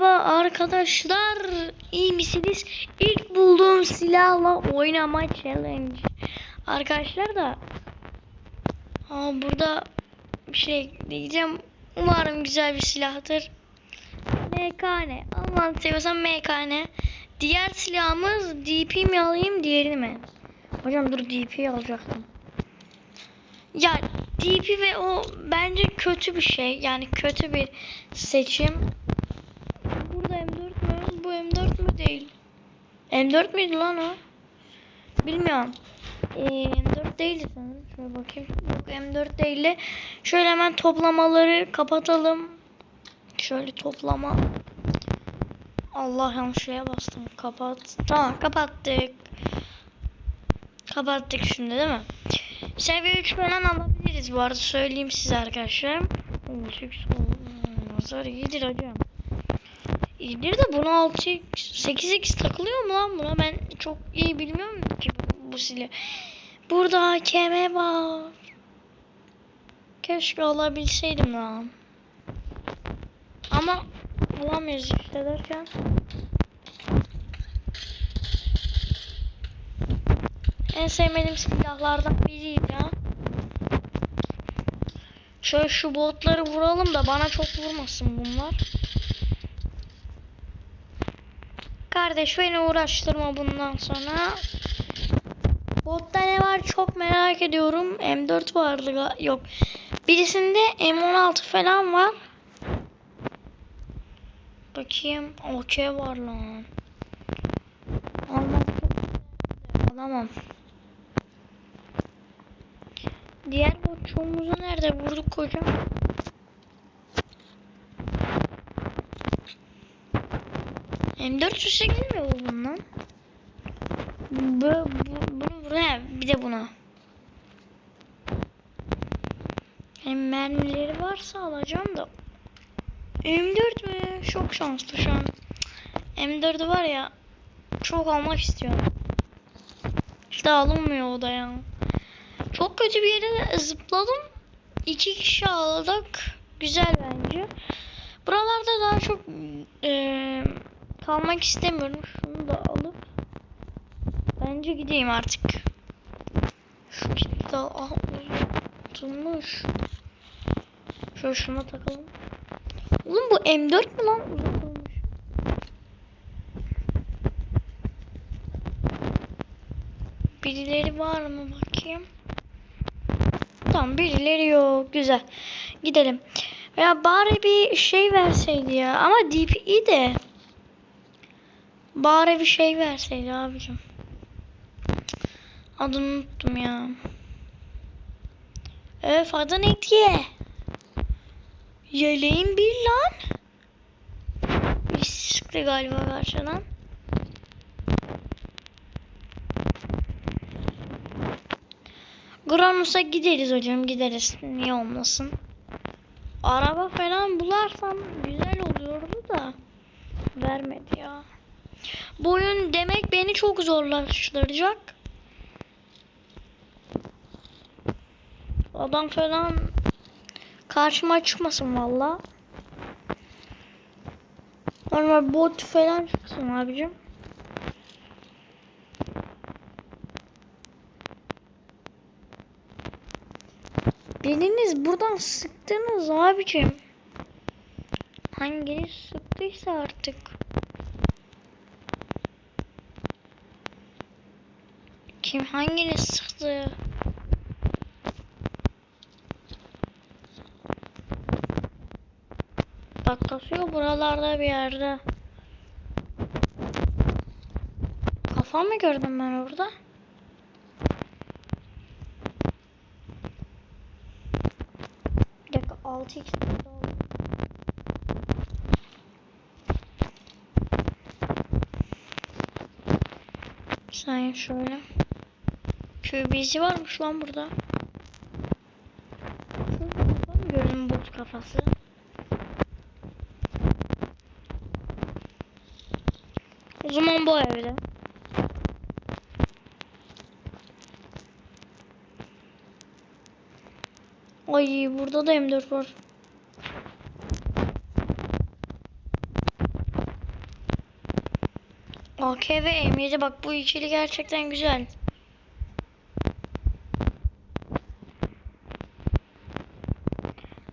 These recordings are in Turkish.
Merhaba arkadaşlar. İyi misiniz? İlk bulduğum silahla oynama challenge. Arkadaşlar da Aa, burada bir şey diyeceğim. Umarım güzel bir silahtır. MKN. Allah'ını seviyorsan MKN. Diğer silahımız DP mi alayım diğerini mi? Hocam dur DP'yi alacaktım. Ya DP ve o bence kötü bir şey. Yani kötü bir seçim. Burada M4 mü? Bu M4 mü değil? M4 müydü lan o? Bilmiyorum. Ee, M4 değildi sanırım. Şöyle bakayım. Yok M4 değil de. Şöyle hemen toplamaları kapatalım. Şöyle toplama. Allah yanlış şeye bastım. Kapat. Tamam kapattık. Kapattık şimdi değil mi? Seviye 3 falan alabiliriz bu arada söyleyeyim size arkadaşlar. Seks Nazar iyidir hocam. İyidir de buna 6 8x takılıyor mu lan buna? Ben çok iyi bilmiyorum ki bu, silah. Burada AKM var. Keşke alabilseydim lan. Ama alamıyoruz işte derken. En sevmediğim silahlardan biriydi ya. Şöyle şu botları vuralım da bana çok vurmasın bunlar. Kardeş beni uğraştırma bundan sonra. Botta ne var çok merak ediyorum. M4 vardı yok. Birisinde M16 falan var. Bakayım. OK var lan. Almak Alamam. Diğer botçuğumuzu nerede vurduk kocam? M408 mi bu bundan? Bu, bu, bunu he, bir de buna. Hem mermileri varsa alacağım da. M4 mü? Çok şanslı şu an. M4'ü var ya çok almak istiyorum. İşte alınmıyor o da ya. Çok kötü bir yere zıpladım. İki kişi aldık. Güzel bence. Buralarda daha çok eee, kalmak istemiyorum. Şunu da alıp bence gideyim artık. Şu kitle ah uzatılmış. Şöyle şuna takalım. Oğlum bu M4 mü lan? Uzatılmış. Birileri var mı bakayım. Tamam birileri yok. Güzel. Gidelim. Ya bari bir şey verseydi ya. Ama DPI de. Bari bir şey verseydi abicim. Adını unuttum ya. Öf adı ne diye? Yeleğin bir lan. Bir sıktı galiba karşıdan. Granus'a gideriz hocam gideriz. Niye olmasın? Araba falan bularsam güzel oluyordu da vermedi ya. Bu oyun demek beni çok zorlaştıracak. Adam falan karşıma çıkmasın valla. Normal bot falan çıksın abicim. Biriniz buradan sıktınız abicim. Hanginiz sıktıysa artık. Kim hanginiz sıktı? Bak kasıyor buralarda bir yerde. Kafa mı gördüm ben orada? Bir dakika 6x burada oldu. Bir saniye şöyle. QB'si varmış lan burada. Gördüm bot kafası? O zaman bu evde. Ay burada da M4 var. AK ve M7 bak bu ikili gerçekten güzel.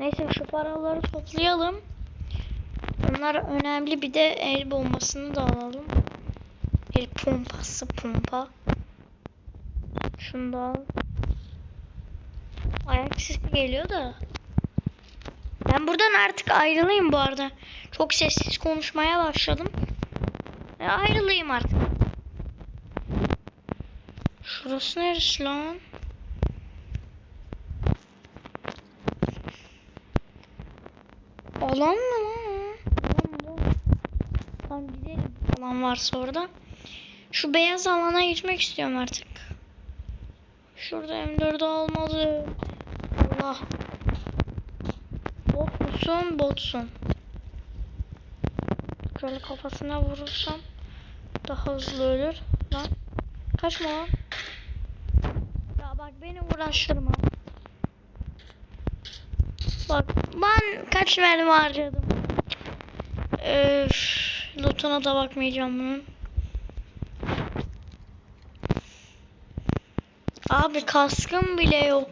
Neyse şu paraları toplayalım. Onlar önemli bir de el bombasını da alalım. El pompası pompa. Şunu da al. Ayak sesi geliyor da. Ben buradan artık ayrılayım bu arada. Çok sessiz konuşmaya başladım. E, ayrılayım artık. Şurası neresi lan? Alan mı lan? Tamam gidelim. Alan varsa orada. Şu beyaz alana gitmek istiyorum artık. Şurada M4 olmalı. Allah. Bot musun? Botsun. Şöyle kafasına vurursam daha hızlı ölür. Lan. Kaçma lan. Ya bak beni uğraştırma. Bak ben kaç mermi harcadım. Öf, lootuna da bakmayacağım bunun. Abi kaskım bile yok.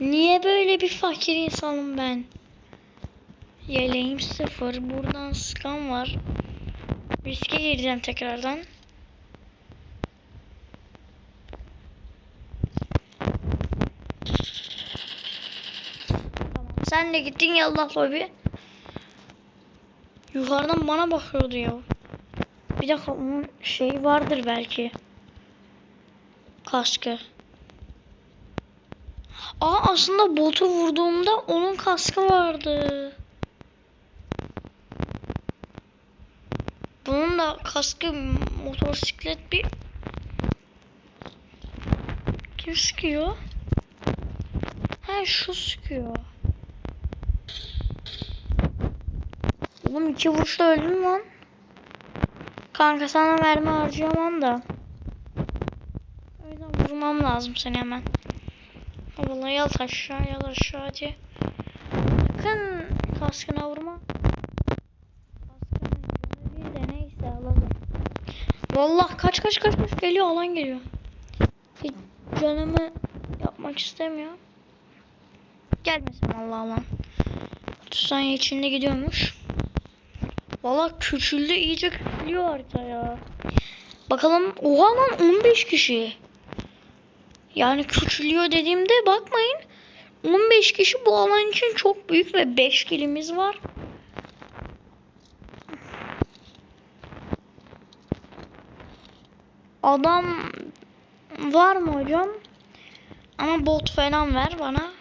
Niye böyle bir fakir insanım ben? Yeleğim sıfır. Buradan sıkan var. Riske gireceğim tekrardan. Sen de gittin yallah lobi. Yukarıdan bana bakıyordu ya. Bir dakika onun şeyi vardır belki. Kaskı. Aa aslında botu vurduğumda onun kaskı vardı. Bunun da kaskı motosiklet bir kim sıkıyor? Ha şu sıkıyor. Oğlum iki vuruşta öldüm lan. Kanka sana mermi harcayamam da. O yüzden vurmam lazım seni hemen. Vallahi yat aşağı yat aşağı hadi. Sakın kaskına vurma. Kaskının canı bir de neyse alalım. Vallahi kaç kaç kaç kaç geliyor alan geliyor. Hiç canımı yapmak istemiyor. Gelmesin vallahi alan. 30 saniye içinde gidiyormuş. Vallahi küçüldü iyice küçülüyor harita ya. Bakalım oha lan 15 kişi. Yani küçülüyor dediğimde bakmayın. 15 kişi bu alan için çok büyük ve 5 kilimiz var. Adam var mı hocam? Ama bot falan ver bana.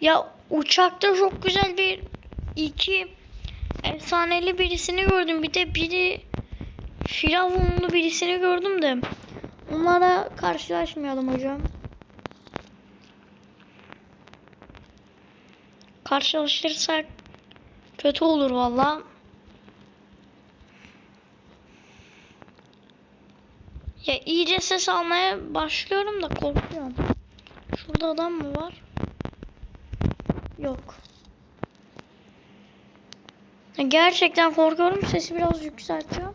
Ya uçakta çok güzel bir iki efsaneli birisini gördüm. Bir de biri firavunlu birisini gördüm de. Onlara karşılaşmayalım hocam. Karşılaşırsak kötü olur valla. Ya iyice ses almaya başlıyorum da korkuyorum. Şurada adam mı var? Yok. Ya gerçekten korkuyorum. Sesi biraz yükseltiyorum.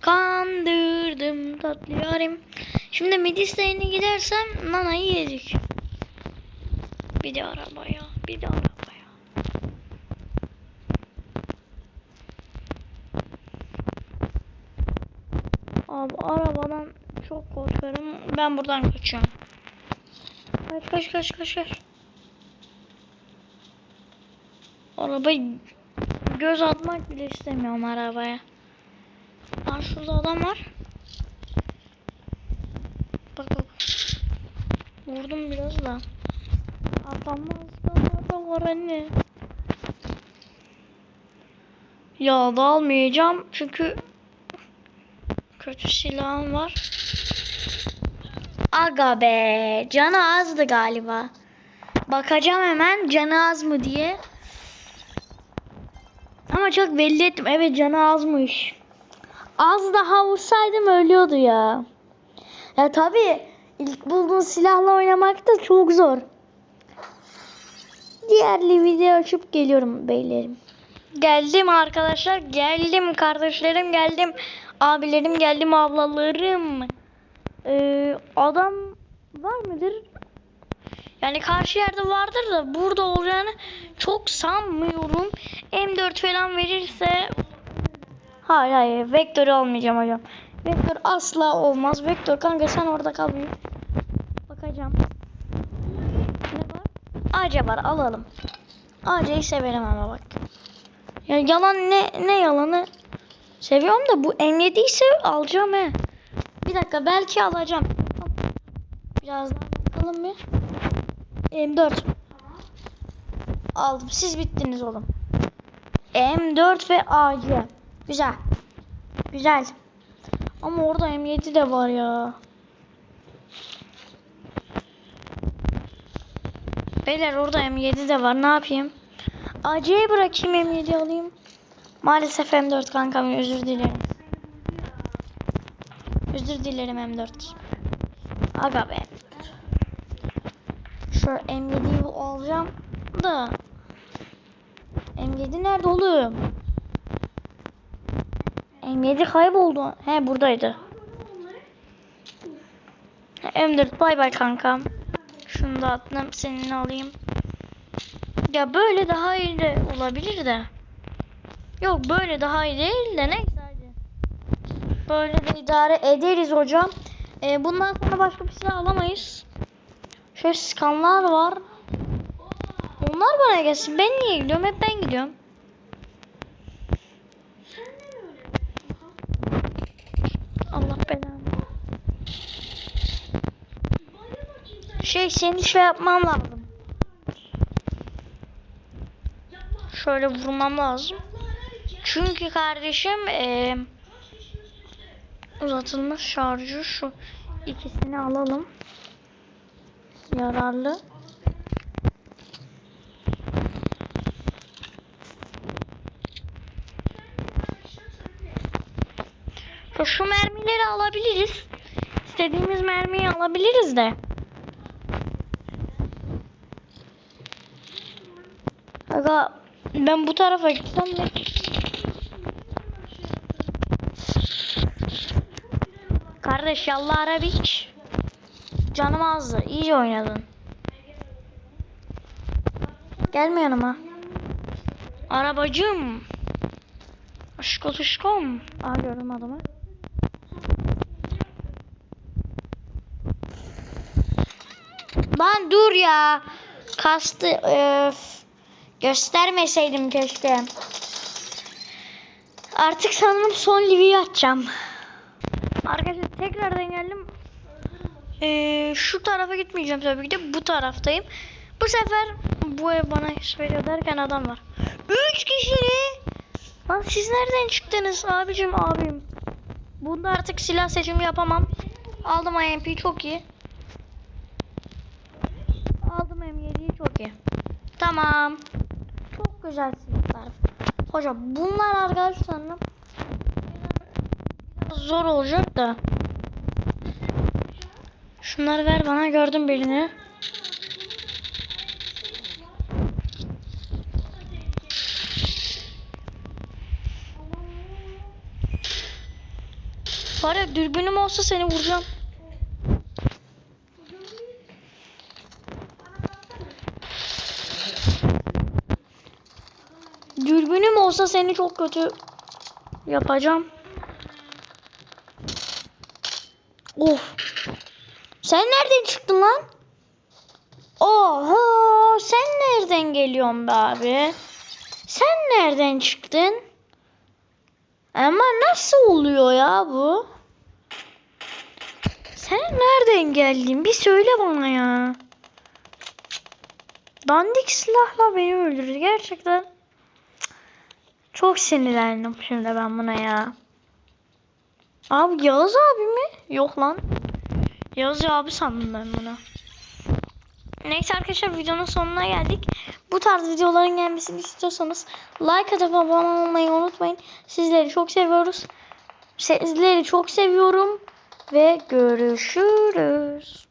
Kandırdım tatlı yarim. Şimdi Midis'e gidersem nanayı yedik. Bir de arabaya, bir de arabaya. Abi arabadan çok korkuyorum. Ben buradan kaçıyorum. Kaç kaç kaç kaç kaç. Arabayı göz atmak bile istemiyorum arabaya. Aa şurada adam var. Bak bak. Vurdum biraz da. Atamazdan da var anne. Ya da almayacağım çünkü kötü silahım var. Aga be canı azdı galiba. Bakacağım hemen canı az mı diye. Ama çok belli ettim. Evet canı azmış. Az daha vursaydım ölüyordu ya. Ya tabii ilk bulduğun silahla oynamak da çok zor. diğerli video açıp geliyorum beylerim. Geldim arkadaşlar. Geldim kardeşlerim geldim. Abilerim geldim ablalarım. Ee, adam var mıdır? Yani karşı yerde vardır da burada olacağını çok sanmıyorum. M4 falan verirse Hayır hayır vektör almayacağım hocam. Vektör asla olmaz. Vektör kanka sen orada kal bir. Bakacağım. Ne var? AC var alalım. AC'yi severim ama bak. Ya yalan ne ne yalanı seviyorum da bu M7 ise alacağım he. Bir dakika belki alacağım. Biraz daha bakalım bir. M4. Aldım. Siz bittiniz oğlum. M4 ve AC. Güzel. Güzel. Ama orada M7 de var ya. Beyler orada M7 de var. Ne yapayım? AC'ye bırakayım M7 alayım. Maalesef M4 kankam özür dilerim. Özür dilerim M4. Aga be. Şu M7'yi alacağım da. M7 nerede oğlum? M7 kayboldu. He buradaydı. M4 bay bay kankam. Şunu da attım seninle alayım. Ya böyle daha iyi de olabilir de. Yok böyle daha iyi değil de hadi. Böyle de idare ederiz hocam. Ee, bundan sonra başka bir silah alamayız. Şöyle skanlar var. Onlar bana gelsin. Ben niye gidiyorum? Hep ben gidiyorum. Allah belanı. Şey seni şey yapmam lazım. Şöyle vurmam lazım. Çünkü kardeşim eee uzatılmış şarjı şu ikisini alalım. Yararlı. Şu- mermileri alabiliriz. İstediğimiz mermiyi alabiliriz de. Ben bu tarafa gitsem de. Kardeş yallah Arabik. Canım azdı. İyi oynadın. Gelme yanıma. Arabacım. Aşk oluşkom. Aa gördüm adamı. Lan dur ya. Kastı. Öf. Göstermeseydim keşke. Artık sanırım son liviyi atacağım. Arkadaşlar tekrardan geldim. Ee, şu tarafa gitmeyeceğim tabii ki de bu taraftayım. Bu sefer bu ev bana iş veriyor derken adam var. Üç kişi. Lan siz nereden çıktınız abicim abim? Bunda artık silah seçimi yapamam. Aldım IMP çok iyi. Aldım M7'yi çok iyi. Tamam. Çok güzel silahlar. Hocam bunlar arkadaşlar zor olacak da. Şunları ver bana gördüm birini. Var ya dürbünüm olsa seni vuracağım. Dürbünüm olsa seni çok kötü yapacağım. Of. Sen nereden çıktın lan? Oho, sen nereden geliyorsun be abi? Sen nereden çıktın? Ama nasıl oluyor ya bu? Sen nereden geldin? Bir söyle bana ya. Dandik silahla beni öldürdü gerçekten. Çok sinirlendim şimdi ben buna ya. Abi Yağız abi mi? Yok lan. Yağız abi sandım ben bunu. Neyse arkadaşlar videonun sonuna geldik. Bu tarz videoların gelmesini istiyorsanız like atıp abone olmayı unutmayın. Sizleri çok seviyoruz. Sizleri çok seviyorum ve görüşürüz.